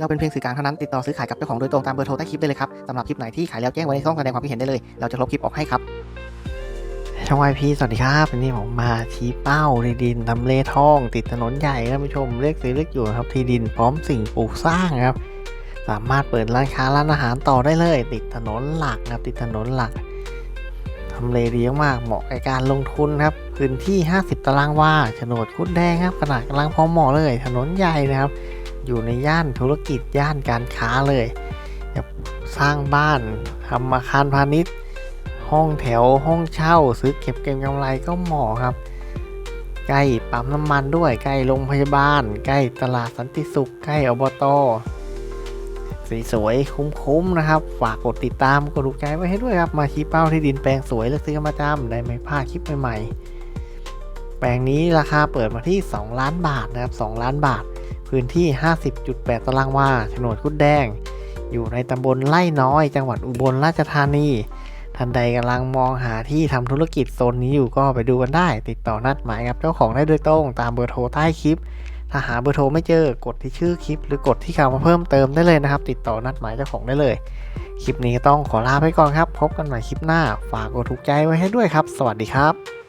เราเป็นเพียงสื่อกลางเท่านั้นติดต่อซื้อขายกับเจ้าของโดยตรงตามเบอร์โทรใต้คลิปได้เลยครับสำหรับคลิปไหนที่ขายแล้วแจ้งไว้ในช่องแสดงความคิดเห็นได้เลย เราจะลบคลิปออกให้ครับช่องไอพีสวัสดีครับวันนี้ผมมาชี้เป้าที่ดินทำเลทอง ติดถนนใหญ่ท่านผู้ชมเลขซื้อเลขอยู่ครับที่ดินพร้อมสิ่งปลูกสร้างครับ สามารถเปิดร้านค้าร้านอาหารต่อได้เลย ติดถนนหลักครับติดถนนหลักทำเลดีมากเหมาะกับการลงทุนครับพื้นที่ 50 ตารางวาโฉนดคุดแดงครับขนาดกำลังพอเหมาะเลย ถนนใหญ่นะครับ อยู่ในย่านธุรกิจย่านการค้าเลยสร้างบ้านทำอาคารพาณิชย์ ห้องแถวห้องเช่า ซื้อเก็บเก็งกำไรก็เหมาะครับ ใกล้ปั๊มน้ำมันด้วยใกล้โรงพยาบาล ใกล้ตลาดสันติสุขใกล้อบตสวยๆคุ้มๆนะครับ ฝากกดติดตามกดถูกใจไว้ให้ด้วยครับมาชี้เป้าที่ดินแปลงสวยเลือกซื้อกันประจำได้ไม่พลาดคลิปใหม่ๆแปลงนี้ราคาเปิดมาที่ 2 ล้านบาทนะครับ 2 ล้านบาท พื้นที่ 50.8 ตารางวาโฉนดคุดแดง อยู่ในตำบลไร่น้อย จังหวัดอุบลราชธานี ท่านใดกำลังมองหาที่ทำธุรกิจโซนนี้อยู่ก็ไปดูกันได้ ติดต่อนัดหมายกับเจ้าของได้โดยตรง ตามเบอร์โทรใต้คลิป ถ้าหาเบอร์โทรไม่เจอกดที่ชื่อคลิป หรือกดที่คำมาเพิ่มเติมได้เลยนะครับ ติดต่อนัดหมายเจ้าของได้เลย คลิปนี้ต้องขอลาไปก่อนครับ พบกันใหม่คลิปหน้า ฝากกดถูกใจไว้ให้ด้วยครับ สวัสดีครับ